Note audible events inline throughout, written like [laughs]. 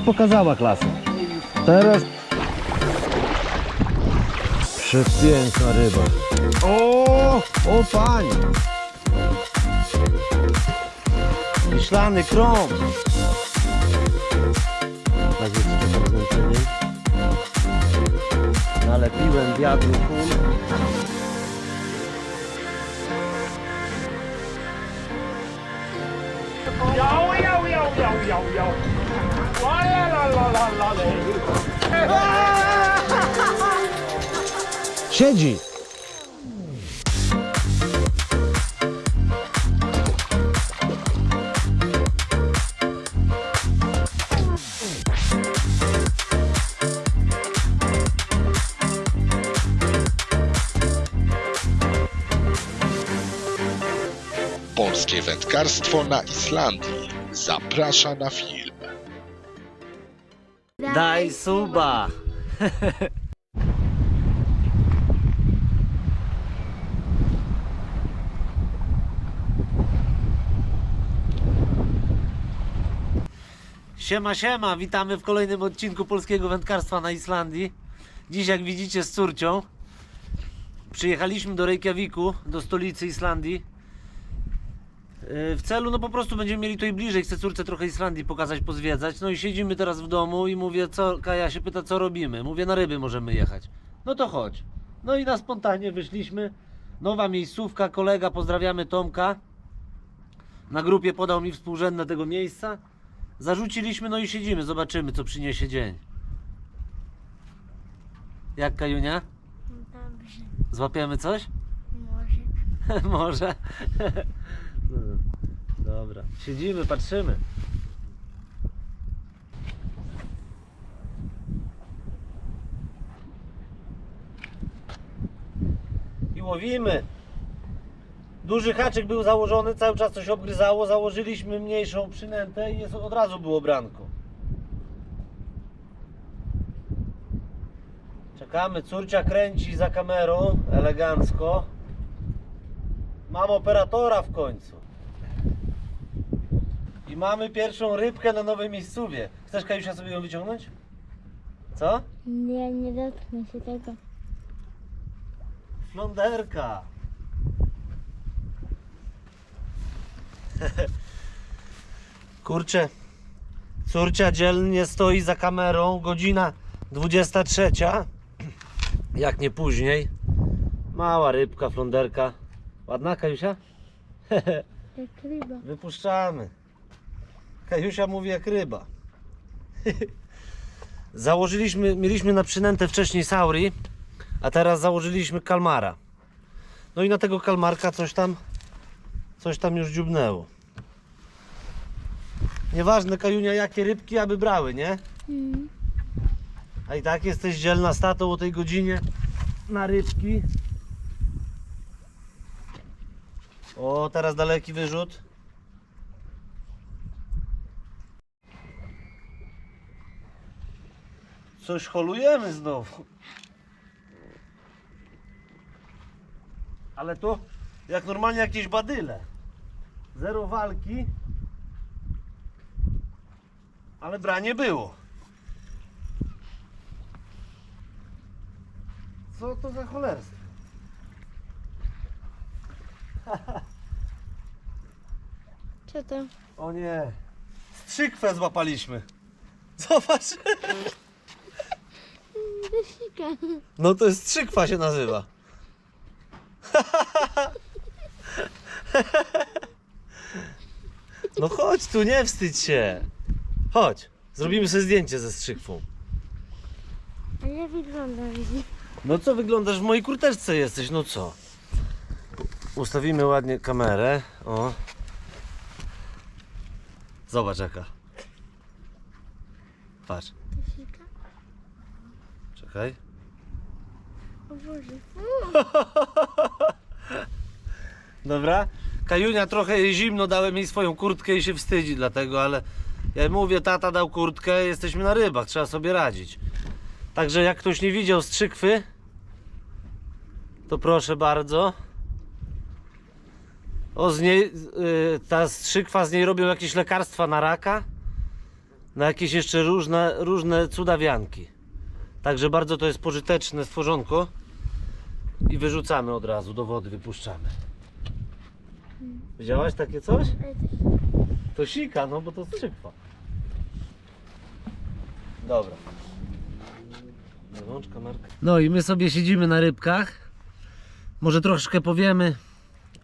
pokazała klasę. Teraz... Przepiękna ryba. O, o pani. Myślany krąg. Tak jest zmęczenie. Nalepiłem wiadru kul. Yo, Siedzi. Polskie wędkarstwo na Islandii zaprasza na film. Daj suba. Siema, siema, witamy w kolejnym odcinku polskiego wędkarstwa na Islandii. Dziś, jak widzicie, z córcią przyjechaliśmy do Reykjaviku, do stolicy Islandii. Yy, W celu, no po prostu będziemy mieli tutaj bliżej, chcę córce trochę Islandii pokazać, pozwiedzać. No i siedzimy teraz w domu i mówię, co, Kaja się pyta, co robimy. Mówię, na ryby możemy jechać. No to chodź. No i na spontanie wyszliśmy. Nowa miejscówka, kolega, pozdrawiamy Tomka. Na grupie podał mi współrzędne tego miejsca. Zarzuciliśmy, no i siedzimy, zobaczymy, co przyniesie dzień. Jak Kajunia? Dobrze, Złapiemy coś? może. [laughs] Może. Dobra. Siedzimy, patrzymy. I łowimy. Duży haczyk był założony, cały czas coś obgryzało. Założyliśmy mniejszą przynętę i jest, od razu było branko. Czekamy, córcia kręci za kamerą, elegancko. Mam operatora w końcu. I mamy pierwszą rybkę na nowej miejscówie. Chcesz Kajusia sobie ją wyciągnąć? Co? Nie, nie dotknę się tego. Flonderka. [laughs] Kurczę, córcia dzielnie stoi za kamerą, godzina 23, [clears throat] jak nie później. Mała rybka, flonderka. Ładna Kajusia? [laughs] Jak ryba. Wypuszczamy. Kajusia mówi jak ryba. [laughs] Założyliśmy, mieliśmy na przynętę wcześniej sauri, a teraz założyliśmy kalmara. No i na tego kalmarka coś tam, coś tam już dziubnęło. Nieważne Kajunia jakie rybki, aby brały, nie? Mm. A i tak jesteś dzielna z tatą o tej godzinie na rybki. O, teraz daleki wyrzut. Coś holujemy znowu. Ale to jak normalnie jakieś badyle. Zero walki. Ale branie było. Co to za cholerstwo? [laughs] Co to? O nie. Strzykwę złapaliśmy. Zobacz. [laughs] No to jest strzykwa się nazywa. No chodź tu, nie wstydź się. Chodź, zrobimy sobie zdjęcie ze strzykwą. A nie wygląda widzi. No co, wyglądasz w mojej kurteczce jesteś, no co? Ustawimy ładnie kamerę, o. Zobacz jaka. Patrz. Czekaj. O Boże. [laughs] Dobra? Kajunia trochę jej zimno, dałem jej swoją kurtkę i się wstydzi dlatego, ale ja mówię, tata dał kurtkę, jesteśmy na rybach, trzeba sobie radzić. Także jak ktoś nie widział strzykwy, to proszę bardzo. O, z niej, y, ta strzykwa, z niej robią jakieś lekarstwa na raka. na jakieś jeszcze różne, różne cudawianki. Także bardzo to jest pożyteczne stworzonko i wyrzucamy od razu do wody, wypuszczamy. Widziałaś takie coś? To sika, no bo to strzykwa. Dobra. Wyłącz kamerkę. No i my sobie siedzimy na rybkach. Może troszkę powiemy,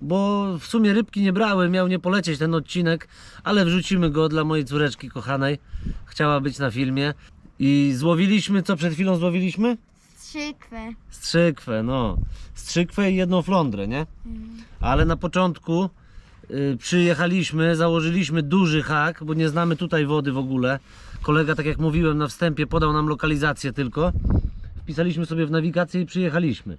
bo w sumie rybki nie brały, miał nie polecieć ten odcinek, ale wrzucimy go dla mojej córeczki kochanej. Chciała być na filmie. I złowiliśmy, co przed chwilą złowiliśmy? strzykwę. Strzykwę, no. Strzykwę i jedną flądrę, nie? Ale na początku y, przyjechaliśmy, założyliśmy duży hak, bo nie znamy tutaj wody w ogóle. Kolega, tak jak mówiłem na wstępie, podał nam lokalizację tylko. Wpisaliśmy sobie w nawigację i przyjechaliśmy.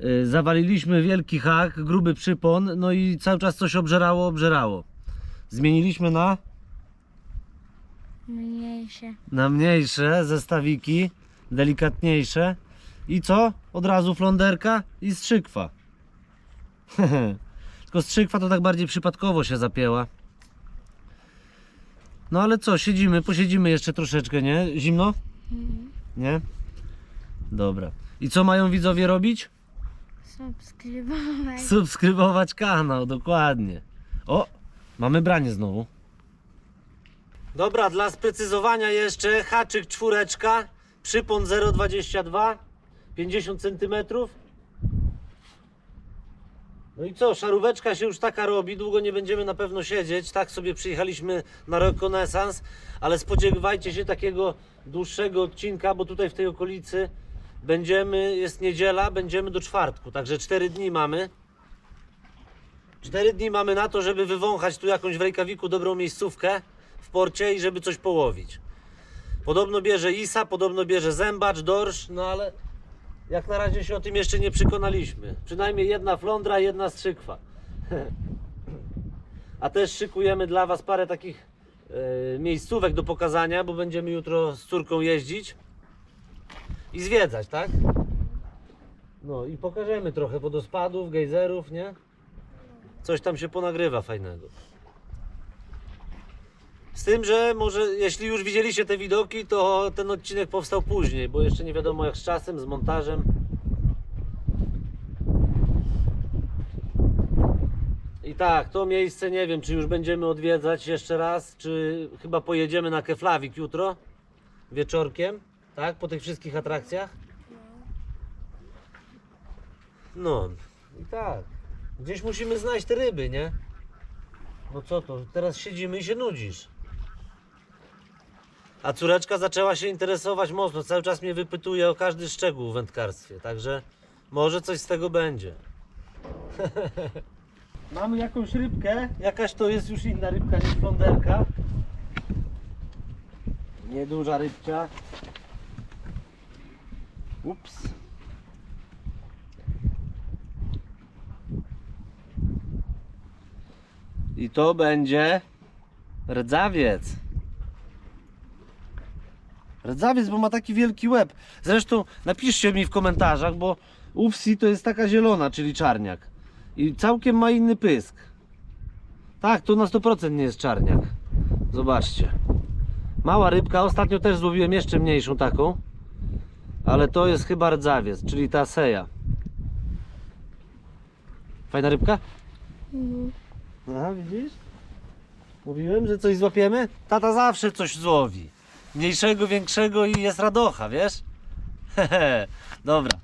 Y, zawaliliśmy wielki hak, gruby przypon, no i cały czas coś obżerało, obżerało. Zmieniliśmy na, Mniejsze. na mniejsze zestawiki, delikatniejsze. I co? Od razu flonderka i strzykwa. [laughs] Tylko strzykwa to tak bardziej przypadkowo się zapięła. No ale co, siedzimy, posiedzimy jeszcze troszeczkę, nie? Zimno? Nie? Dobra. I co mają widzowie robić? Subskrybować. Subskrybować kanał, dokładnie. O, mamy branie znowu. Dobra, dla sprecyzowania jeszcze haczyk czwóreczka, przypon 0,22, 50 cm. No i co, szaróweczka się już taka robi, długo nie będziemy na pewno siedzieć, tak sobie przyjechaliśmy na rekonesans, ale spodziewajcie się takiego dłuższego odcinka, bo tutaj w tej okolicy będziemy, jest niedziela, będziemy do czwartku, także 4 dni mamy. 4 dni mamy na to, żeby wywąchać tu jakąś w Reykjaviku dobrą miejscówkę w porcie i żeby coś połowić. Podobno bierze Isa, podobno bierze zębacz, dorsz, no ale jak na razie się o tym jeszcze nie przekonaliśmy. Przynajmniej jedna flądra, jedna strzykwa. [laughs] A też szykujemy dla Was parę takich e, miejscówek do pokazania, bo będziemy jutro z córką jeździć i zwiedzać, tak? No i pokażemy trochę wodospadów, gejzerów, nie? Coś tam się ponagrywa fajnego. Z tym, że może jeśli już widzieliście te widoki, to ten odcinek powstał później, bo jeszcze nie wiadomo jak z czasem, z montażem. I tak, to miejsce nie wiem, czy już będziemy odwiedzać jeszcze raz, czy chyba pojedziemy na Keflawik jutro wieczorkiem, tak? Po tych wszystkich atrakcjach. No, i tak. Gdzieś musimy znaleźć te ryby, nie? No co to, teraz siedzimy i się nudzisz. A córeczka zaczęła się interesować mocno, cały czas mnie wypytuje o każdy szczegół w wędkarstwie, także może coś z tego będzie. [laughs] Mamy jakąś rybkę, jakaś to jest już inna rybka niż fląderka. Nieduża rybcia. Ups. I to będzie rdzawiec. Rdzawiec, bo ma taki wielki łeb. Zresztą napiszcie mi w komentarzach, bo Ufsi to jest taka zielona, czyli czarniak. I całkiem ma inny pysk. Tak, to na 100% nie jest czarniak. Zobaczcie. Mała rybka, ostatnio też złowiłem jeszcze mniejszą taką. Ale to jest chyba rdzawiec, czyli ta seja. Fajna rybka? Mhm. Aha, widzisz? Mówiłem, że coś złapiemy? Tata zawsze coś złowi. Mniejszego, większego i jest radocha, wiesz? Hehe, [laughs] dobra.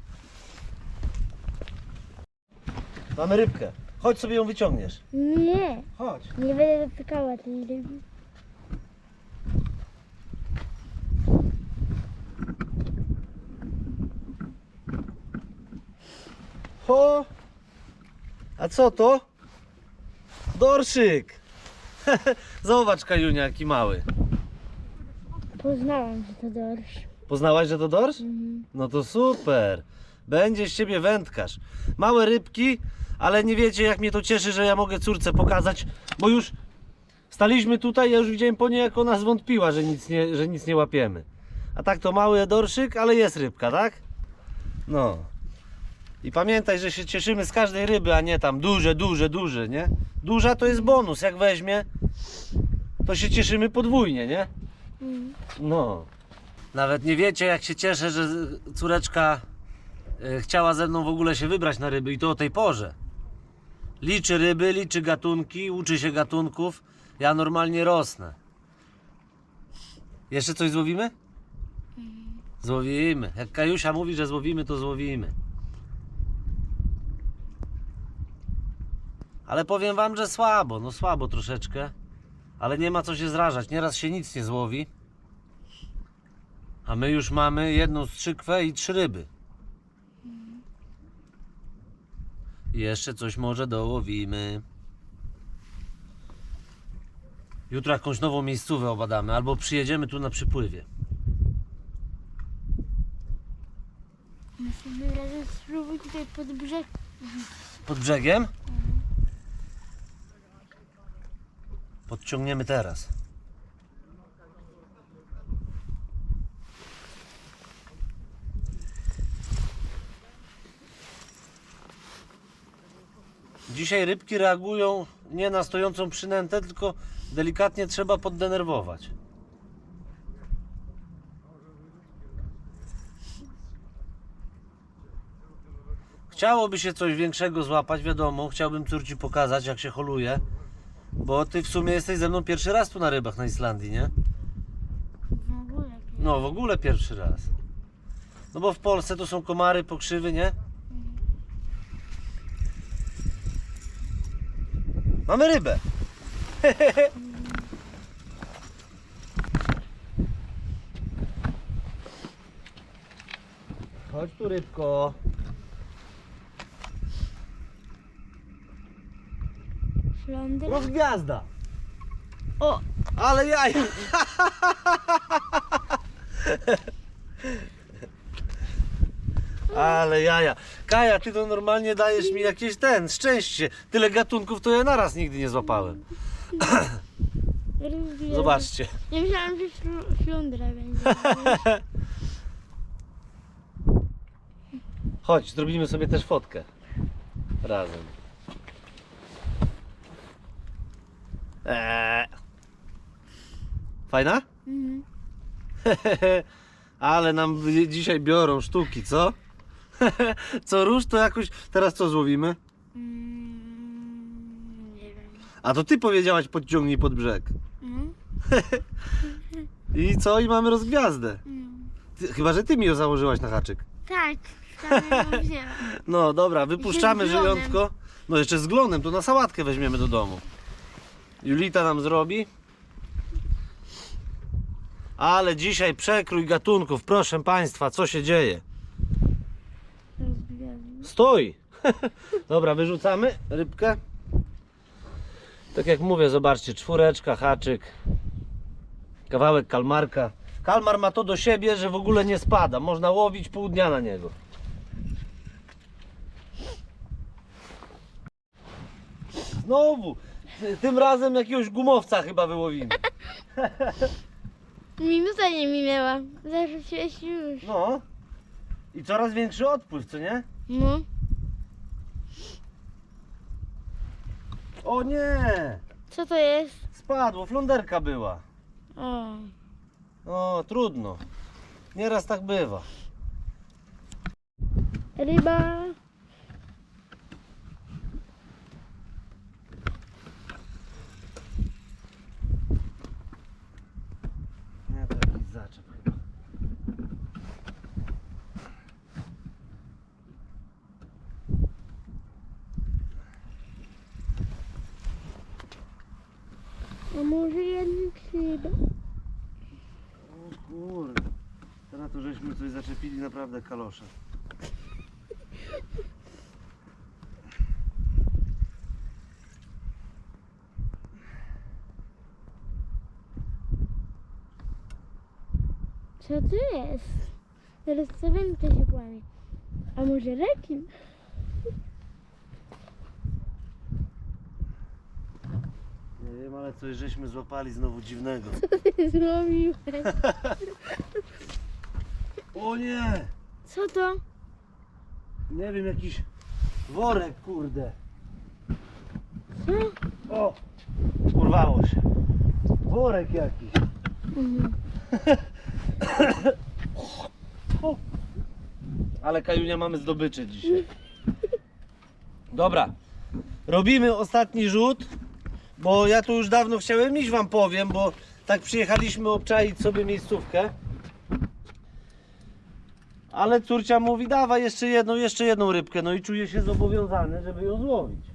Mamy rybkę. Chodź sobie ją wyciągniesz. Nie, Chodź. nie będę dotykała tej ryby. O! A co to? Dorszyk! [laughs] Zobacz, Kajunia, jaki mały. Poznałam, że to dorsz. Poznałaś, że to dorsz? Mhm. No to super. Będzie z ciebie wędkarz. Małe rybki, ale nie wiecie jak mnie to cieszy, że ja mogę córce pokazać, bo już staliśmy tutaj, ja już widziałem po niej jak ona zwątpiła, że nic nie, że nic nie łapiemy. A tak to mały dorszyk, ale jest rybka, tak? No. I pamiętaj, że się cieszymy z każdej ryby, a nie tam duże, duże, duże, nie? Duża to jest bonus, jak weźmie, to się cieszymy podwójnie, nie? No. Nawet nie wiecie, jak się cieszę, że córeczka e, chciała ze mną w ogóle się wybrać na ryby i to o tej porze. Liczy ryby, liczy gatunki, uczy się gatunków. Ja normalnie rosnę. Jeszcze coś złowimy? Złowimy. Jak Kajusia mówi, że złowimy, to złowimy. Ale powiem wam, że słabo, no słabo troszeczkę. Ale nie ma co się zrażać. Nieraz się nic nie złowi. A my już mamy jedną strzykwę i trzy ryby. I jeszcze coś może dołowimy. Jutro jakąś nową miejscówę obadamy, albo przyjedziemy tu na przypływie. Następnym razem spróbuj tutaj pod brzeg. Pod brzegiem? Podciągniemy teraz. Dzisiaj rybki reagują nie na stojącą przynętę, tylko delikatnie trzeba poddenerwować. Chciałoby się coś większego złapać, wiadomo. Chciałbym córci pokazać, jak się holuje. Bo ty w sumie jesteś ze mną pierwszy raz tu na rybach na Islandii, nie? W ogóle. No, w ogóle pierwszy raz. No bo w Polsce to są komary, pokrzywy, nie? Mamy rybę. [laughs] Chodź tu rybko. Flądra. Rozgwiazda. O! Ale jaja. [laughs] Ale jaja. Kaja, ty to normalnie dajesz mi jakieś ten, szczęście. Tyle gatunków to ja naraz nigdy nie złapałem. Zobaczcie. Ja myślałam, że flądra będzie. [laughs] Chodź, zrobimy sobie też fotkę. Razem. Eee. Fajna? Mhm. [laughs] Ale nam dzisiaj biorą sztuki, co? [laughs] co róż to jakoś. Teraz co złowimy? Mm, nie wiem. A to ty powiedziałaś podciągnij pod brzeg. Mhm. [laughs] I co? I mamy rozgwiazdę. Mm. Ty, chyba, że ty mi ją założyłaś na haczyk. Tak, wzięłam. No dobra, wypuszczamy żyjątko. No jeszcze z glonem, to na sałatkę weźmiemy do domu. Julita nam zrobi. Ale dzisiaj przekrój gatunków, proszę Państwa, co się dzieje? Stój! [laughs] Dobra, wyrzucamy rybkę. Tak jak mówię, zobaczcie, czwóreczka, haczyk, kawałek kalmarka. Kalmar ma to do siebie, że w ogóle nie spada. Można łowić pół dnia na niego. Znowu! Tym razem jakiegoś gumowca chyba wyłowimy. [laughs] Minuta nie minęła. Zarzuciłeś już. No. I coraz większy odpływ, co nie? No. O nie! Co to jest? Spadło, flonderka była. O. O, trudno. Nieraz tak bywa. Ryba. Nie, to jakiś zaczep chyba. A może jednak ryba? O kurde. Teraz to żeśmy coś zaczepili naprawdę kalosze. Co to jest? Zaraz co wędka się płamie. A może rekin? Nie wiem, ale coś żeśmy złapali znowu dziwnego. Ty [laughs] zrobiłeś. O nie! Co to? Nie wiem, jakiś worek, kurde. Co? O! Urwało się. Worek jakiś. Mhm. [coughs] Ale Kajunia mamy zdobycze dzisiaj. [laughs] Dobra, robimy ostatni rzut, bo ja tu już dawno chciałem iść wam powiem, bo tak przyjechaliśmy obczaić sobie miejscówkę. Ale córcia mówi, dawaj jeszcze jedną, jeszcze jedną rybkę, no i czuję się zobowiązany, żeby ją złowić.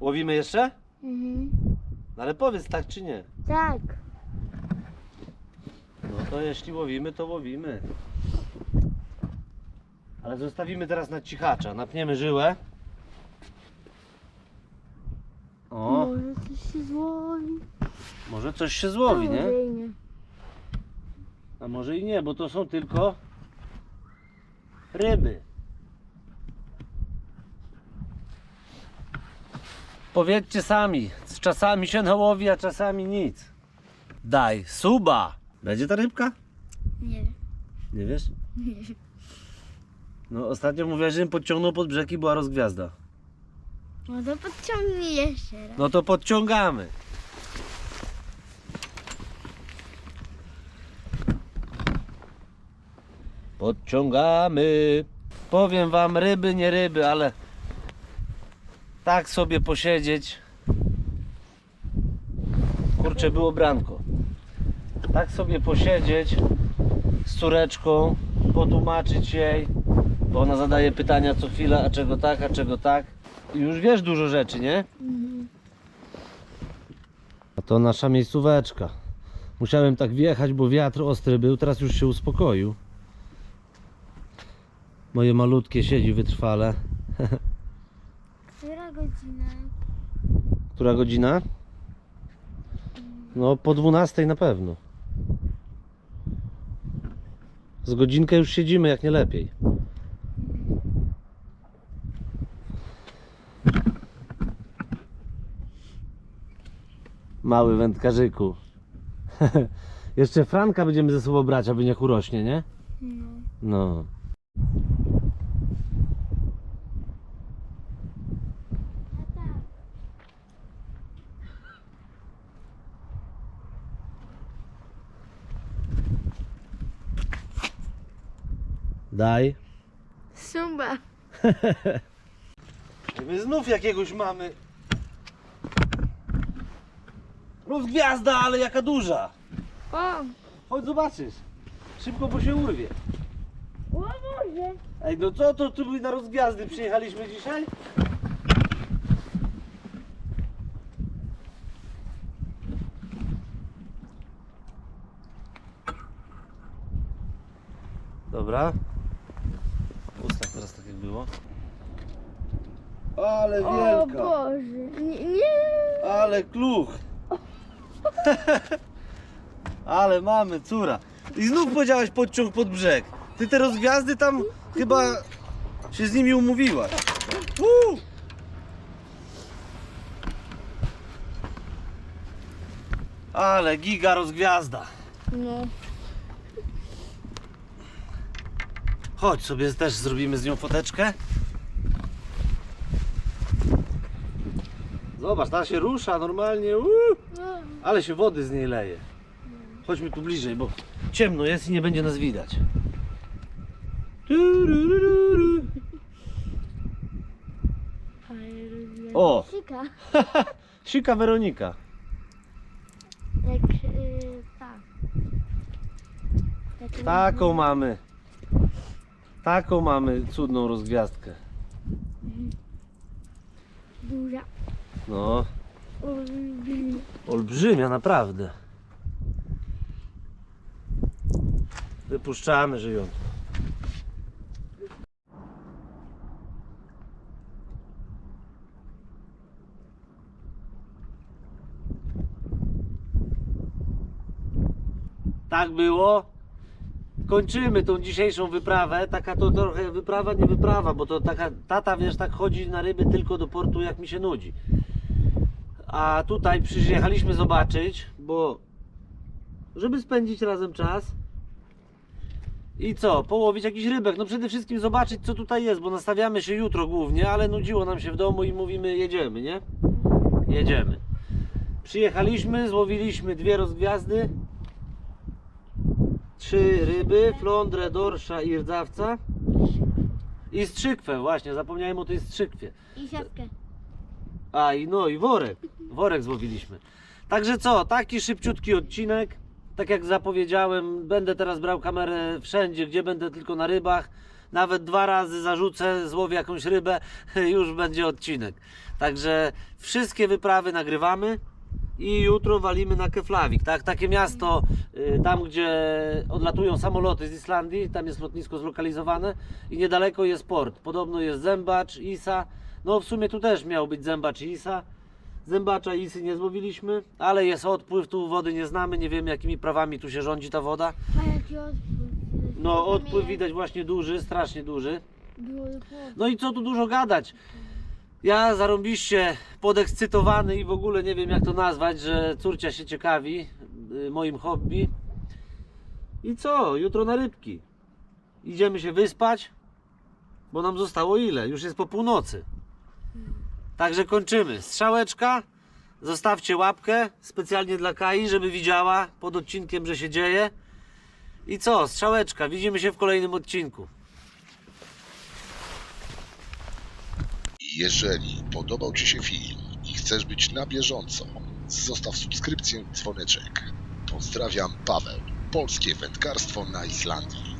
Łowimy jeszcze? Mhm. No ale powiedz tak czy nie. Tak. No to jeśli łowimy, to łowimy. Ale zostawimy teraz na cichacza. Napniemy żyłę. O, Może coś się złowi. może coś się złowi, A nie? może i nie. A może i nie, bo to są tylko ryby. Powiedzcie sami, z czasami się nałowi, a czasami nic. Daj, suba. Będzie ta rybka? Nie wiem. Nie wiesz? No ostatnio mówiłaś, że podciągnął pod brzeg i była rozgwiazda. No to podciągnij jeszcze raz. No to podciągamy. Podciągamy. Powiem wam, ryby, nie ryby, ale tak sobie posiedzieć. Kurczę, było branko. Tak sobie posiedzieć z córeczką, potłumaczyć jej, bo ona zadaje pytania co chwila, a czego tak, a czego tak. I już wiesz dużo rzeczy, nie? Mhm. A to nasza miejscóweczka. Musiałem tak wjechać, bo wiatr ostry był, teraz już się uspokoił. Moje malutkie siedzi wytrwale. Która godzina? Która godzina? No po 12 na pewno. Z godzinkę już siedzimy, jak nie lepiej. Mały wędkarzyku. [laughs] Jeszcze Franka będziemy ze sobą brać, aby niech urośnie, nie? No. No. Daj. Sumba. [laughs] My znów jakiegoś mamy. No gwiazda, ale jaka duża. O! Chodź zobaczysz. Szybko, bo się urwie. O Boże! Ej, no co to tu na rozgwiazdy przyjechaliśmy dzisiaj? Dobra. Ustaw teraz tak jak było. Ale O wielka, Boże! Nie! nie. ale kluch. [laughs] ale mamy, córa. I znów powiedziałaś podciąg pod brzeg. Ty te rozgwiazdy tam chyba się z nimi umówiłaś. Uuu! Ale giga rozgwiazda. No. Chodź sobie też zrobimy z nią foteczkę. Zobacz, ta się rusza normalnie. Uuu, no. ale się wody z niej leje. Chodźmy tu bliżej, bo ciemno jest i nie będzie nas widać. O! Sika. [laughs] Sika Weronika. Jak y, ta. Jak Taką mamy. Taką mamy cudną rozgwiazdkę. Duża. No, Olbrzymia. olbrzymia naprawdę. Wypuszczamy żyjącą. Tak było. Kończymy tą dzisiejszą wyprawę. Taka to trochę wyprawa, nie wyprawa, bo to taka tata wiesz, tak chodzi na ryby tylko do portu jak mi się nudzi. A tutaj przyjechaliśmy zobaczyć, bo żeby spędzić razem czas. I co? Połowić jakiś rybek. No przede wszystkim zobaczyć co tutaj jest, bo nastawiamy się jutro głównie, ale nudziło nam się w domu i mówimy jedziemy, nie? Jedziemy. Przyjechaliśmy, złowiliśmy dwie rozgwiazdy, trzy ryby, flądrę, dorsza i rdzawca i strzykwę, właśnie, zapomniałem o tej strzykwie. I siatkę. A i no i worek. Worek złowiliśmy. Także co, taki szybciutki odcinek. Tak jak zapowiedziałem, będę teraz brał kamerę wszędzie, gdzie będę tylko na rybach. Nawet dwa razy zarzucę, złowię jakąś rybę, [laughs] już będzie odcinek. Także wszystkie wyprawy nagrywamy i jutro walimy na Keflavik. Tak? Takie miasto, y, tam gdzie odlatują samoloty z Islandii, tam jest lotnisko zlokalizowane i niedaleko jest port. Podobno jest Zębacz, Isa. No w sumie tu też miał być Zębacz Isa. Zębacza Isy nie złowiliśmy, ale jest odpływ, tu wody nie znamy, nie wiemy jakimi prawami tu się rządzi ta woda. A jaki odpływ. No odpływ widać właśnie duży, strasznie duży. No i co tu dużo gadać. Ja zarąbiście podekscytowany i w ogóle nie wiem jak to nazwać, że córcia się ciekawi y, moim hobby. I co? Jutro na rybki. Idziemy się wyspać, bo nam zostało ile? Już jest po północy. Także kończymy. Strzałeczka. Zostawcie łapkę specjalnie dla Kai, żeby widziała pod odcinkiem, że się dzieje. I co? Strzałeczka. Widzimy się w kolejnym odcinku. Jeżeli podobał Ci się film i chcesz być na bieżąco, zostaw subskrypcję dzwoneczek. Pozdrawiam, Paweł. Polskie wędkarstwo na Islandii.